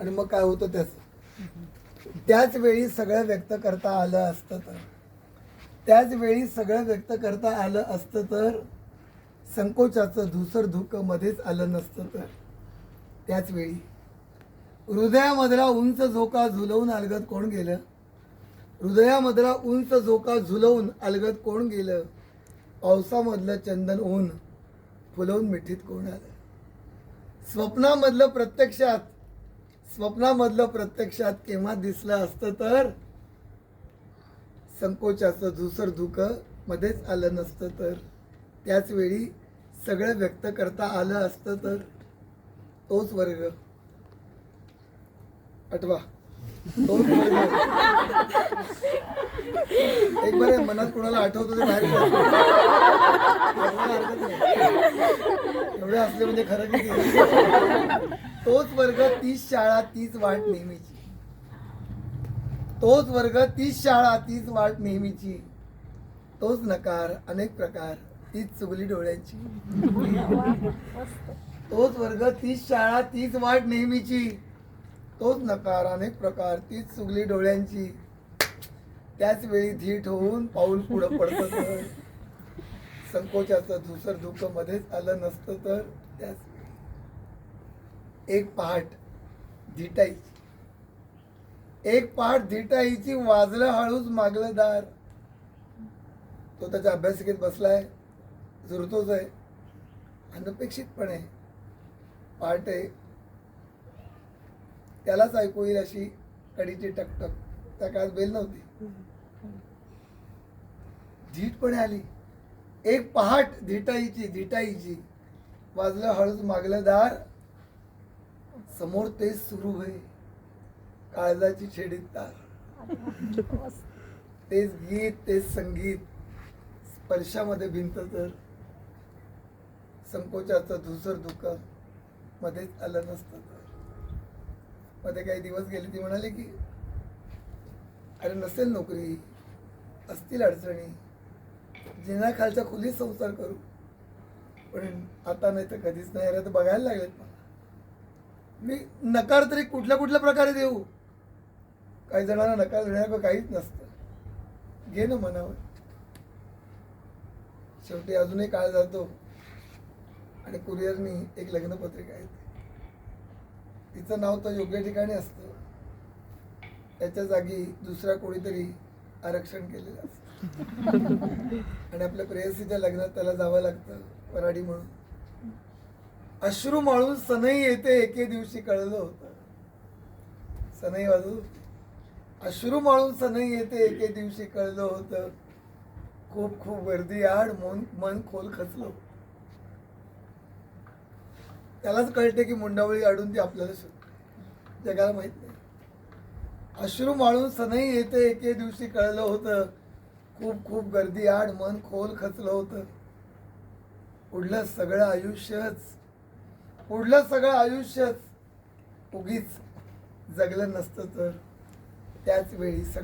आणि मग काय होतं त्याच? त्याच वेळी सगळं व्यक्त करता आलं असतं तर. त्याच वेळी सगळं व्यक्त करता आलं असतं तर संकोचाचं धुसर धुकं मध्येच आलं नसतं तर. त्याच वेळी. हृदयामधला उंच झोका झुलवून अलगत कोण गेलं? हृदयामधला उंच झोका झुलवून अलगत कोण गेलं? पावसामधलं चंदन ऊन फुलवून मिठीत कोण आलं? स्वप्नामधलं प्रत्यक्षात स्वप्नामधलं प्रत्यक्षात केव्हा दिसलं असतं तर संकोचाचं धुसर धुकं मध्येच आलं नसतं तर. त्याच वेळी सगळं व्यक्त करता आलं असतं तर. तोच वर्ग. आठवा. तोच वर्ग. एक बरं मनात कोणाला आठवतो ते बाहेर एवढे असले म्हणजे खरं किती? तोच वर्ग तीच शाळा तीच वाट नेहमीची. तोच वर्ग तीच शाळा तीच वाट नेहमीची. तोच नकार अनेक प्रकार तीच चुगली डोळ्यांची. तोच वर्ग तीच शाळा तीच वाट नेहमीची. तोच नकार अनेक प्रकार तीच चुगली डोळ्यांची. त्याच वेळी धीट होऊन पाऊल पुढं पडतं संकोचाचं धुसर धुकं मध्येच आलं नसतं तर त्याच एक पहाट धिटाईची एक पहाट धिटाईची वाजलं हळूच मागलं दार. तो त्याच्या अभ्यासिकेत बसलाय झुरतोच आहे अनपेक्षितपणे पहाट आहे त्यालाच ऐकू येईल अशी कडीची टकटक. त्या काळात बेल नव्हती. धीटपणे आली. एक पहाट धिटाईची धिटाईची. वाजलं हळूच मागलं दार. समोर तेच सुरू होय. काळजाची छेडीत तार तेच गीत तेच संगीत. स्पर्शामध्ये भिंत तर. संकोचाचं धुसर दुःख मध्येच आलं नसतं तर. मध्ये काही दिवस गेले ती म्हणाले की अरे नसेल नोकरी. असतील अडचणी. जिना खुलीत संसार करू. पण आता नाही तर कधीच नाही. अरे तर बघायला लागलेत मला. मी नकार तरी कुठल्या कुठल्या प्रकारे देऊ? काही जणांना नकार देण्यासारखं काहीच नसतं. घे ना मनावर. शेवटी अजूनही काळ जातो. आणि कुरिअरनी एक लग्नपत्रिका येते तिचं नाव तर योग्य ठिकाणी असतं. त्याच्या जागी दुसऱ्या कोणीतरी आरक्षण केलेलं असतं. आणि आपल्या प्रेयसीच्या लग्नात त्याला जावं लागतं वराडी म्हणून. अश्रू माळून सनई येते एके दिवशी कळलं होतं. सनई वाजू अश्रू माळून सनई येते एके दिवशी कळलं होतं. खूप खूप गर्दी आड मन मन खोल खचलो त्यालाच कळते की मुंडावळी आडून ती आपल्याला शोध जगाला माहीत नाही. अश्रू माळून सनई येते एके दिवशी कळलं होतं. खूप खूप गर्दी आड मन खोल खचलं होतं. पुढलं सगळं आयुष्यच पुढलं सगळं आयुष्यच. उगीच जगलं नसतं तर. त्याच वेळी सगळं